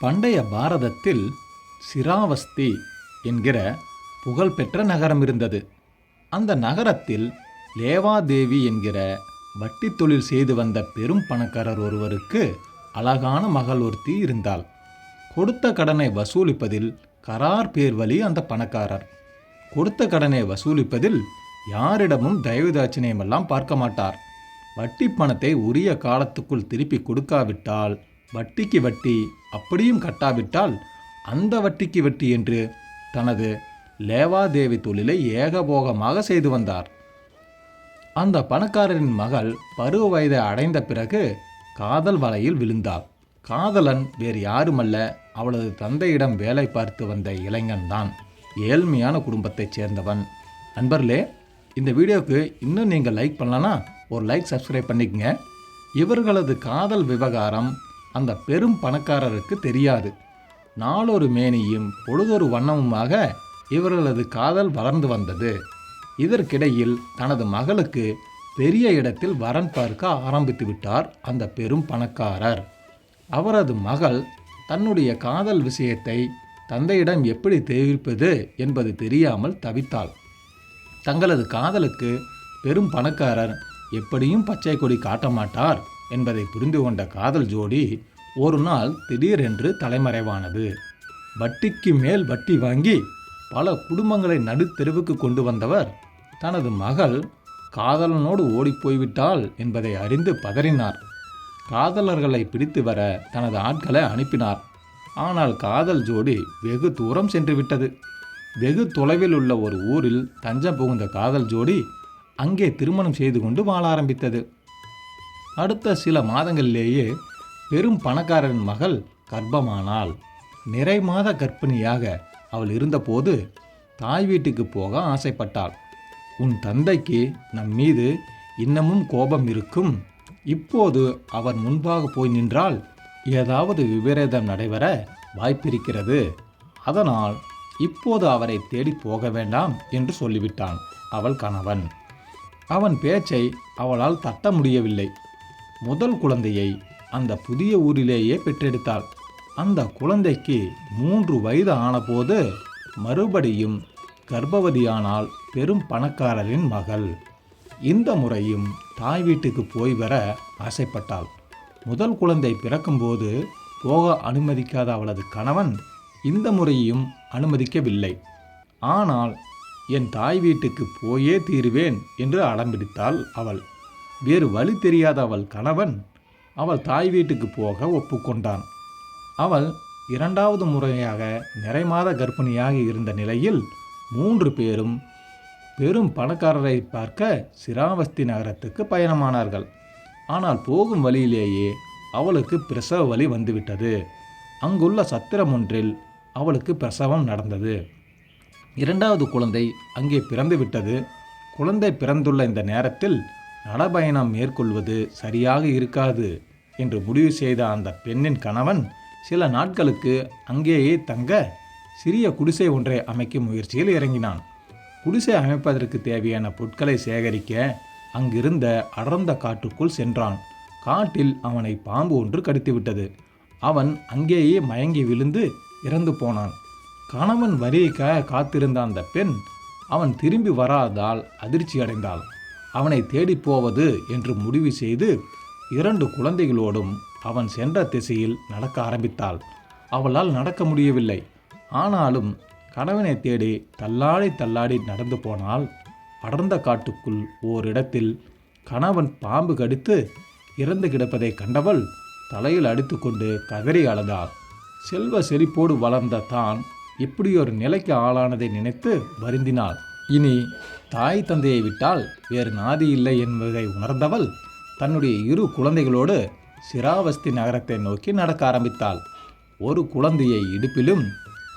பண்டைய பாரதத்தில் சிராவஸ்தி என்கிற புகழ்பெற்ற நகரம் இருந்தது. அந்த நகரத்தில் லேவாதேவி என்கிற வட்டி தொழில் செய்து வந்த பெரும் பணக்காரர் ஒருவருக்கு அழகான மகள் ஒருத்தி இருந்தாள். கொடுத்த கடனை வசூலிப்பதில் கரார் பேர் வழி அந்த பணக்காரர். கொடுத்த கடனை வசூலிப்பதில் யாரிடமும் தயவுதாட்சிணியமெல்லாம் பார்க்க மாட்டார். வட்டி பணத்தை உரிய காலத்துக்குள் திருப்பி கொடுக்காவிட்டால் வட்டிக்கு வட்டி அப்படியும் கட்டாவிட்டால் அந்த வட்டிக்கு வட்டி என்று தனது லேவாதேவி தொழிலை ஏகபோகமாக செய்து வந்தார். அந்த பணக்காரரின் மகள் பருவ வயதை அடைந்த பிறகு காதல் வலையில் விழுந்தாள். காதலன் வேறு யாருமல்ல அவளது தந்தையிடம் வேலை பார்த்து வந்த இளைஞன்தான். ஏழ்மையான குடும்பத்தைச் சேர்ந்தவன். நண்பர்களே இந்த வீடியோவுக்கு இன்னும் நீங்கள் லைக் பண்ணலன்னா ஒரு லைக் சப்ஸ்கிரைப் பண்ணிக்கங்க. இவர்களது காதல் விவகாரம் அந்த பெரும் பணக்காரருக்கு தெரியாது. நாளொரு மேனியும் பொழுதொரு வண்ணமுமாக இவர்களது காதல் வளர்ந்து வந்தது. இதற்கிடையில் தனது மகளுக்கு பெரிய இடத்தில் வரன் பார்க்க ஆரம்பித்து விட்டார் அந்த பெரும் பணக்காரர். அவரது மகள் தன்னுடைய காதல் விஷயத்தை தந்தையிடம் எப்படி தெரிவிப்பது என்பது தெரியாமல் தவித்தாள். தங்களது காதலுக்கு பெரும் பணக்காரர் எப்படியும் பச்சை கொடி காட்ட மாட்டார். என்பதை புரிந்து கொண்ட காதல் ஜோடி ஒரு நாள் திடீரென்று தலைமறைவானது. வட்டிக்கு மேல் வட்டி வாங்கி பல குடும்பங்களை நடுத்தெருவுக்கு கொண்டு வந்தவர் தனது மகள் காதலனோடு ஓடிப்போய்விட்டாள் என்பதை அறிந்து பதறினார். காதலர்களை பிடித்து வர தனது ஆட்களை அனுப்பினார். ஆனால் காதல் ஜோடி வெகு தூரம் சென்று விட்டது. வெகு தொலைவில் உள்ள ஒரு ஊரில் தஞ்சம் புகுந்த காதல் ஜோடி அங்கே திருமணம் செய்து கொண்டு வாழ ஆரம்பித்தது. அடுத்த சில மாதங்களிலேயே பெரும் பணக்காரரின் மகள் கர்ப்பமானாள் நிறை மாத கர்ப்பிணியாக அவள் இருந்தபோது தாய் வீட்டுக்கு போக ஆசைப்பட்டாள். உன் தந்தைக்கு நம் மீது இன்னமும் கோபம் இருக்கும். இப்போது அவர் முன்பாக போய் நின்றால் ஏதாவது விபரீதம் நடைபெற வாய்ப்பிருக்கிறது. அதனால் இப்போது அவரை தேடி போக வேண்டாம் என்று சொல்லிவிட்டான் அவள் கணவன். அவன் பேச்சை அவளால் தட்ட முடியவில்லை. முதல் குழந்தையை அந்த புதிய ஊரிலேயே பெற்றெடுத்தாள். அந்த குழந்தைக்கு மூன்று வயது ஆனபோது மறுபடியும் கர்ப்பவதியானால் பெரும் பணக்காரரின் மகள். இந்த முறையும் தாய் வீட்டுக்கு போய் வர ஆசைப்பட்டாள். முதல் குழந்தை பிறக்கும்போது போக அனுமதிக்காத அவளது கணவன் இந்த முறையும் அனுமதிக்கவில்லை. ஆனால் என் தாய் வீட்டுக்கு போயே தீருவேன் என்று அடம்பிடித்தாள் அவள். வேறு வழி தெரியாத அவள் கணவன் அவள் தாய் வீட்டுக்கு போக ஒப்புக்கொண்டான். அவள் இரண்டாவது முறையாக நிறைமாத கர்ப்பிணியாக இருந்த நிலையில் மூன்று பேரும் பெரும் பணக்காரரை பார்க்க சிராவஸ்தி நகரத்துக்கு பயணமானார்கள். ஆனால் போகும் வழியிலேயே அவளுக்கு பிரசவ வலி வந்துவிட்டது. அங்குள்ள சத்திரம் ஒன்றில் அவளுக்கு பிரசவம் நடந்தது. இரண்டாவது குழந்தை அங்கே பிறந்து விட்டது குழந்தை பிறந்துள்ள இந்த நேரத்தில் நடபயணம் மேற்கொள்வது சரியாக இருக்காது என்று முடிவு செய்த அந்த பெண்ணின் கணவன் சில நாட்களுக்கு அங்கேயே தங்க சிறிய குடிசை ஒன்றை அமைக்கும் முயற்சியில் இறங்கினான். குடிசை அமைப்பதற்கு தேவையான பொருட்களை சேகரிக்க அங்கிருந்த அடர்ந்த காட்டுக்குள் சென்றான். காட்டில் அவனை பாம்பு ஒன்று கடித்துவிட்டது. அவன் அங்கேயே மயங்கி விழுந்து இறந்து போனான். கணவன் வரியைக்காக காத்திருந்த அந்த பெண் அவன் திரும்பி வராதால் அதிர்ச்சி அடைந்தாள் அவனை தேடிப் போவது என்று முடிவு செய்து இரண்டு குழந்தைகளோடும் அவன் சென்ற திசையில் நடக்க ஆரம்பித்தாள். அவளால் நடக்க முடியவில்லை. ஆனாலும் கணவனை தேடி தள்ளாடி தள்ளாடி நடந்து போனால் அடர்ந்த காட்டுக்குள் ஓரிடத்தில் கணவன் பாம்பு கடித்து இறந்து கிடப்பதை கண்டவள் தலையில் அடித்துக்கொண்டு கதறி அழுதாள். செல்வ செழிப்போடு வளர்ந்த தான் இப்படியொரு நிலைக்கு ஆளானதை நினைத்து வருந்தினாள். இனி தாய் தந்தையை விட்டால் வேறு நாதி இல்லை என்பதை உணர்ந்தவள் தன்னுடைய இரு குழந்தைகளோடு சிராவஸ்தி நகரத்தை நோக்கி நடக்க ஆரம்பித்தாள். ஒரு குழந்தையை இடுப்பிலும்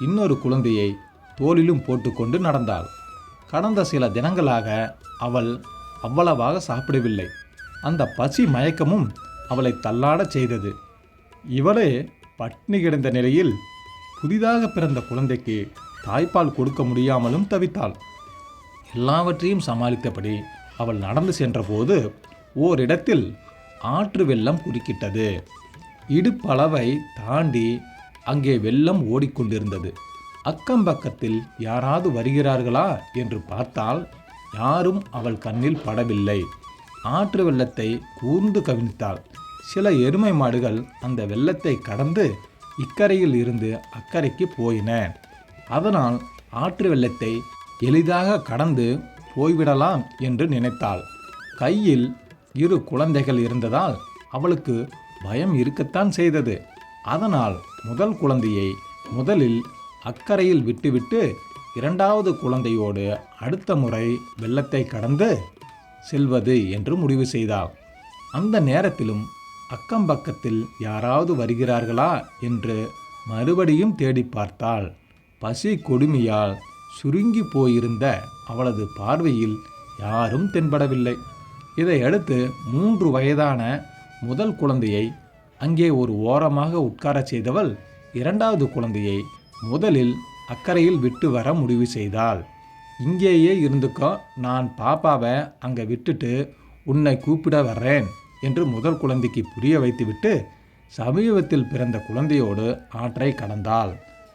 இன்னொரு குழந்தையை தோளிலும் போட்டுக்கொண்டு நடந்தாள். கடந்த சில தினங்களாக அவள் அவ்வளவாக சாப்பிடவில்லை. அந்த பசி மயக்கமும் அவளை தள்ளாடச் செய்தது. இவளே பட்னி கிடந்த நிலையில் புதிதாக பிறந்த குழந்தைக்கு தாய்ப்பால் கொடுக்க முடியாமலும் தவித்தாள். எல்லாவற்றையும் சமாளித்தபடி அவள் நடந்து சென்றபோது ஓரிடத்தில் ஆற்று வெள்ளம் குறுக்கிட்டது. இடுப்பளவை தாண்டி அங்கே வெள்ளம் ஓடிக்கொண்டிருந்தது. அக்கம் பக்கத்தில் யாராவது வருகிறார்களா என்று பார்த்தால் யாரும் அவள் கண்ணில் படவில்லை. ஆற்று வெள்ளத்தை கூர்ந்து கவிழ்த்தாள் சில எருமை மாடுகள் அந்த வெள்ளத்தை கடந்து இக்கரையில் இருந்து அக்கறைக்கு போயின. அதனால் ஆற்று வெள்ளத்தை எளிதாக கடந்து போய்விடலாம் என்று நினைத்தாள். கையில் இரு குழந்தைகள் இருந்ததால் அவளுக்கு பயம் இருக்கத்தான் செய்தது. அதனால் முதல் குழந்தையை முதலில் அக்கறையில் விட்டுவிட்டு இரண்டாவது குழந்தையோடு அடுத்த முறை வெள்ளத்தை கடந்து செல்வது என்று முடிவு செய்தாள். அந்த நேரத்திலும் அக்கம் பக்கத்தில் யாராவது வருகிறார்களா என்று மறுபடியும் தேடி பார்த்தாள். பசி கொடுமையால் சுருங்கி போயிருந்த அவளது பார்வையில் யாரும் தென்படவில்லை. இதையடுத்து மூன்று வயதான முதல் குழந்தையை அங்கே ஒரு ஓரமாக உட்காரச் செய்தவள் இரண்டாவது குழந்தையை முதலில் அக்கறையில் விட்டு வர முடிவு செய்தாள். இங்கேயே இருந்துக்கோ நான் பாப்பாவை அங்கே விட்டுட்டு உன்னை கூப்பிட வர்றேன் என்று முதல் குழந்தைக்கு புரிய வைத்துவிட்டு சமீபத்தில் பிறந்த குழந்தையோடு ஆற்றை கடந்தாள்.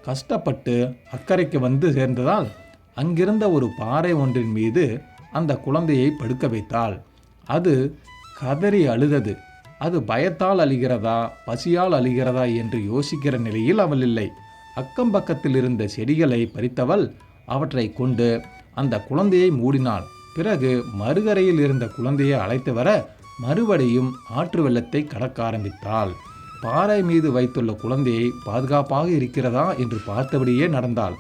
கஷ்டப்பட்டு அக்கறைக்கு வந்து சேர்ந்ததால் அங்கிருந்த ஒரு பாறை ஒன்றின் மீது அந்த குழந்தையை படுக்க வைத்தாள். அது கதறி அழுதது. அது பயத்தால் அழிகிறதா பசியால் அழிகிறதா என்று யோசிக்கிற நிலையில் அவள் இல்லை. அக்கம் பக்கத்தில் இருந்த செடிகளை பறித்தவள் அவற்றை கொண்டு அந்த குழந்தையை மூடினாள். பிறகு மறுகரையில் இருந்த குழந்தையை அழைத்து வர மறுபடியும் ஆற்று வெள்ளத்தை கடக்க ஆரம்பித்தாள். பாறை மீது வைத்துள்ள குழந்தையை பாதுகாப்பாக இருக்கிறதா என்று பார்த்தபடியே நடந்தாள்.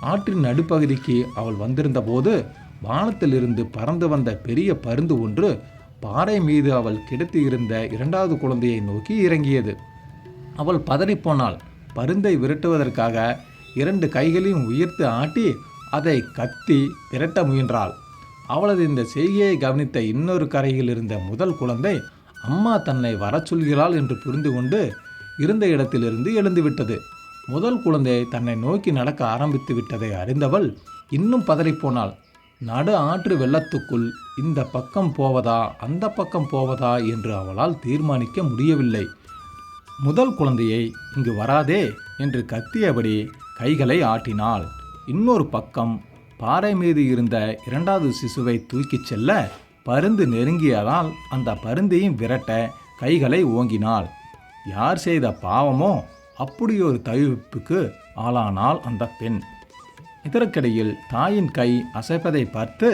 ஆற்றின் நடுப்பகுதிக்கு அவள் வந்திருந்த போது வானத்திலிருந்து பறந்து வந்த பெரிய பருந்து ஒன்று பாறை மீது அவள் கிடத்தி இருந்த இரண்டாவது குழந்தையை நோக்கி இறங்கியது. அவள் பதறிப்போனாள் பருந்தை விரட்டுவதற்காக இரண்டு கைகளையும் உயர்த்து ஆட்டி அதை கத்தி விரட்ட முயன்றாள். அவளது இந்த செய்கையை கவனித்த இன்னொரு கரையில் இருந்த முதல் குழந்தை அம்மா தன்னை வரச் சொல்கிறாள் என்று புரிந்து கொண்டு இருந்த இடத்திலிருந்து எழுந்துவிட்டது. முதல் குழந்தை தன்னை நோக்கி நடக்க ஆரம்பித்து விட்டதை அறிந்தவள் இன்னும் பதறிப்போனாள். நடு ஆற்று வெள்ளத்துக்குள் இந்த பக்கம் போவதா அந்த பக்கம் போவதா என்று அவளால் தீர்மானிக்க முடியவில்லை. முதல் குழந்தையை இங்கு வராதே என்று கத்தியபடி கைகளை ஆட்டினாள். இன்னொரு பக்கம் பாறை மீது இருந்த இரண்டாவது சிசுவை தூக்கிச் செல்ல பருந்து நெருங்கியதால் அந்த பருந்தையும் விரட்ட கைகளை ஓங்கினாள். யார் செய்த பாவமோ அப்படியொரு தவிப்புக்கு ஆளானாள் அந்த பெண். இதற்கிடையில் தாயின் கை அசைப்பதை பார்த்து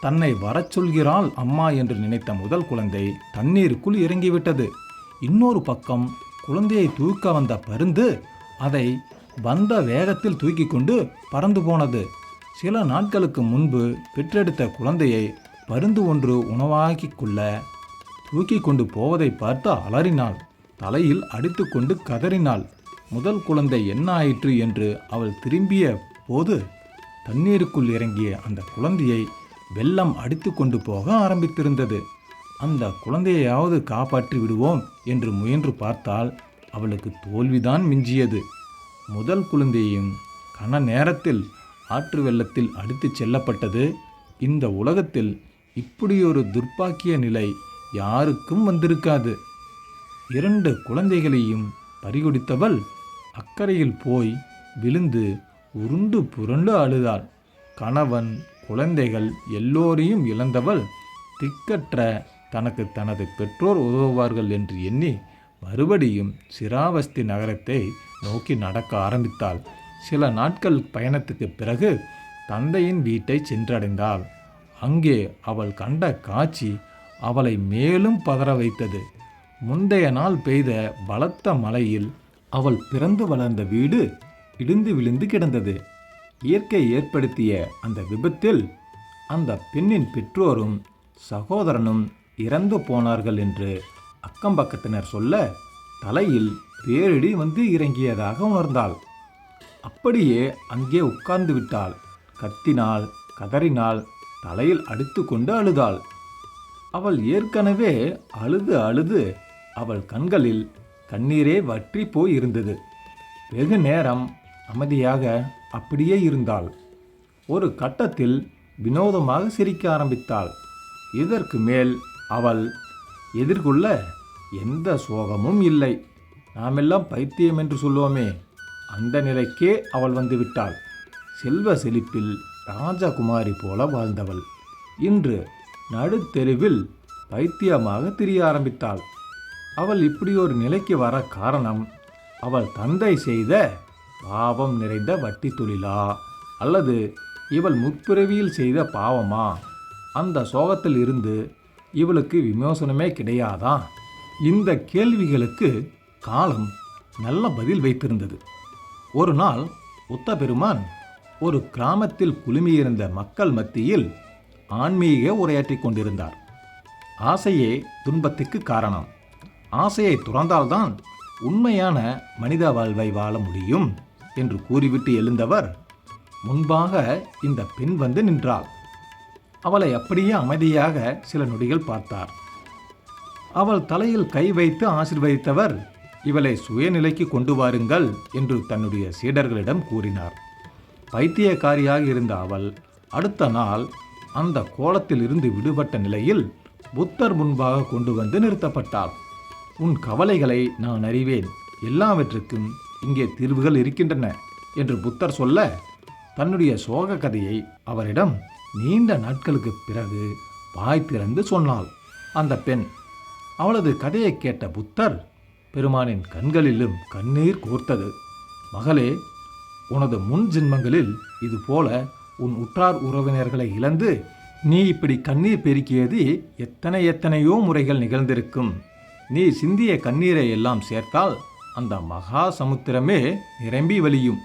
தன்னை வரச் சொல்கிறாள் அம்மா என்று நினைத்த முதல் குழந்தை தண்ணீருக்குள் இறங்கிவிட்டது. இன்னொரு பக்கம் குழந்தையை தூக்க வந்த பருந்து அதை வந்த வேகத்தில் தூக்கி கொண்டு பறந்து போனது. சில நாட்களுக்கு முன்பு பெற்றெடுத்த குழந்தையை பருந்து ஒன்று உணவாக்கி கொள்ள தூக்கி கொண்டு போவதை பார்த்து அலறினாள். தலையில் அடித்துக்கொண்டு கதறினாள். முதல் குழந்தை என்ன ஆயிற்று என்று அவள் திரும்பிய போது தண்ணீருக்குள் இறங்கிய அந்த குழந்தையை வெள்ளம் அடித்து கொண்டு போக ஆரம்பித்திருந்தது. அந்த குழந்தையையாவது காப்பாற்றி விடுவோம் என்று முயன்று பார்த்தால் அவளுக்கு தோல்விதான் மிஞ்சியது. முதல் குழந்தையும் கன நேரத்தில் ஆற்று வெள்ளத்தில் அடித்துச் செல்லப்பட்டது. இந்த உலகத்தில் இப்படியொரு துர்ப்பாக்கிய நிலை யாருக்கும் வந்திருக்காது. இரண்டு குழந்தைகளையும் பறிகொடுத்தவள் அக்கறையில் போய் விழுந்து உருண்டு புரண்டு அழுதாள் கணவன் குழந்தைகள் எல்லோரையும் இழந்தவள் திக்கற்ற தனக்கு தனது பெற்றோர் உதவுவார்கள் என்று எண்ணி மறுபடியும் சிராவஸ்தி நகரத்தை நோக்கி நடக்க ஆரம்பித்தாள். சில நாட்கள் பயணத்துக்கு பிறகு தந்தையின் வீட்டை சென்றடைந்தாள். அங்கே அவள் கண்ட காட்சி அவளை மேலும் பதற வைத்தது. முந்தைய நாள் பெய்த பலத்த மழையில் அவள் பிறந்து வளர்ந்த வீடு இடிந்து விழுந்து கிடந்தது. இயற்கை ஏற்படுத்திய அந்த விபத்தில் அந்த பெண்ணின் பெற்றோரும் சகோதரனும் இறந்து போனார்கள் என்று அக்கம்பக்கத்தினர் சொல்ல தலையில் பேரிடி வந்து இறங்கியதாக உணர்ந்தாள். அப்படியே அங்கே உட்கார்ந்து விட்டாள். கத்தினாள் கதறினாள் தலையில் அடித்து கொண்டு அழுதாள். அவள் ஏற்கனவே அழுது அழுது அவள் கண்களில் கண்ணீரே வற்றி போய் இருந்தது வெகு நேரம் அமைதியாக அப்படியே இருந்தாள். ஒரு கட்டத்தில் வினோதமாக சிரிக்க ஆரம்பித்தாள். இதற்கு மேல் அவள் எதிர்கொள்ள எந்த சோகமும் இல்லை. நாமெல்லாம் பைத்தியம் என்று சொல்லுவோமே. அந்த நிலைக்கே அவள் வந்துவிட்டாள் செல்வ செழிப்பில் ராஜகுமாரி போல வாழ்ந்தவள். இன்று நடுத்தெருவில் பைத்தியமாக திரிய ஆரம்பித்தாள். அவள் இப்படி ஒரு நிலைக்கு வர காரணம் அவள் தந்தை செய்த பாவம் நிறைந்த வட்டி தொழிலா? அல்லது இவள் முற்பிறவியில் செய்த பாவமா? அந்த சோகத்தில் இருந்து இவளுக்கு விமோசனமே கிடையாதா? இந்த கேள்விகளுக்கு காலம் நல்ல பதில் வைத்திருந்தது. ஒரு நாள் உத்த பெருமான் ஒரு கிராமத்தில் குழுமியிருந்த மக்கள் மத்தியில் ஆன்மீக உரையாற்றிக் கொண்டிருந்தார். ஆசையே துன்பத்துக்கு காரணம். ஆசையை துறந்தால்தான் உண்மையான மனித வாழ்வை வாழ முடியும் என்று கூறிவிட்டு எழுந்தவர் முன்பாக இந்த பெண் வந்து நின்றாள். அவளை அப்படியே அமைதியாக சில நொடிகள் பார்த்தார். அவள் தலையில் கை வைத்து ஆசிர்வதித்தவர் இவளை சுயநிலைக்கு கொண்டு வாருங்கள் என்று தன்னுடைய சீடர்களிடம் கூறினார். பைத்தியக்காரியாக இருந்த அவள் அடுத்த நாள் அந்த கோலத்தில் இருந்து விடுபட்ட நிலையில் புத்தர் முன்பாக கொண்டு வந்து நிறுத்தப்பட்டாள். உன் கவலைகளை நான் அறிவேன். எல்லாவற்றுக்கும் இங்கே தீர்வுகள் இருக்கின்றன என்று புத்தர் சொல்ல தன்னுடைய சோக கதையை அவரிடம் நீண்ட நாட்களுக்கு பிறகு வாய் திறந்து சொன்னாள். அந்த பெண் அவளது கதையை கேட்ட புத்தர் பெருமானின் கண்களிலும் கண்ணீர் கோர்த்தது. மகளே உனது முன் ஜென்மங்களில் இது போல உன் உற்றார் உறவினர்களை இழந்து நீ இப்படி கண்ணீர் பெருக்கியது எத்தனை எத்தனையோ முறைகள் நிகழ்ந்திருக்கும். நீ சிந்திய கண்ணீரை எல்லாம் சேர்த்தால் அந்த மகா சமுத்திரமே நிரம்பி வழியும்.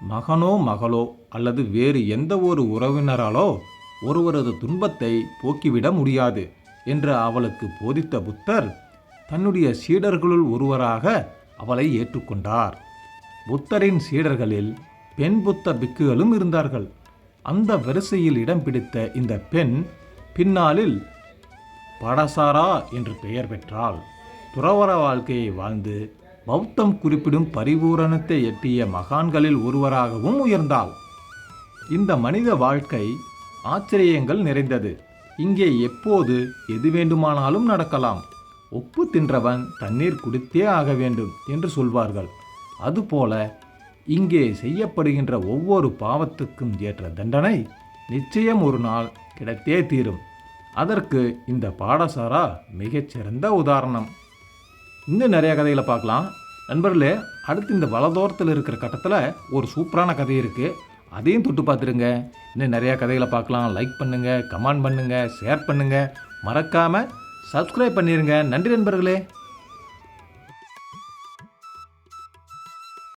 மகனோ மகளோ அல்லது வேறு எந்த ஒரு உறவினராலோ ஒருவரது துன்பத்தை போக்கிவிட முடியாது என்று அவளுக்கு போதித்த புத்தர் தன்னுடைய சீடர்களுள் ஒருவராக அவளை ஏற்றுக்கொண்டார். புத்தரின் சீடர்களில் பெண் புத்த பிக்குகளும் இருந்தார்கள். அந்த வரிசையில் இடம் பிடித்த இந்த பெண் பின்னாளில் படசாரா என்று பெயர் பெற்றாள். துறவற வாழ்க்கையை வாழ்ந்து பௌத்தம் குறிப்பிடும் பரிபூரணத்தை எட்டிய மகான்களில் ஒருவராகவும் உயர்ந்தாள். இந்த மனித வாழ்க்கை ஆச்சரியங்கள் நிறைந்தது. இங்கே எப்போது எது வேண்டுமானாலும் நடக்கலாம். உப்பு தின்றவன் தண்ணீர் குடித்தே ஆக வேண்டும் என்று சொல்வார்கள். அதுபோல இங்கே செய்யப்படுகின்ற ஒவ்வொரு பாவத்துக்கும் ஏற்ற தண்டனை நிச்சயம் ஒரு நாள் கிடைத்தே தீரும். அதற்கு இந்த பாடசாரா மிகச்சிறந்த உதாரணம். இன்னும் நிறைய கதைகளை பார்க்கலாம். நண்பர்களே அடுத்து இந்த வலதோரத்தில் இருக்கிற கட்டத்தில் ஒரு சூப்பரான கதை இருக்குது அதையும் தொட்டு பார்த்துருங்க. இன்னும் நிறையா கதைகளை பார்க்கலாம். லைக் பண்ணுங்கள் கமெண்ட் பண்ணுங்கள் ஷேர் பண்ணுங்கள் மறக்காமல் சப்ஸ்கிரைப் பண்ணிடுங்க நன்றி நண்பர்களே.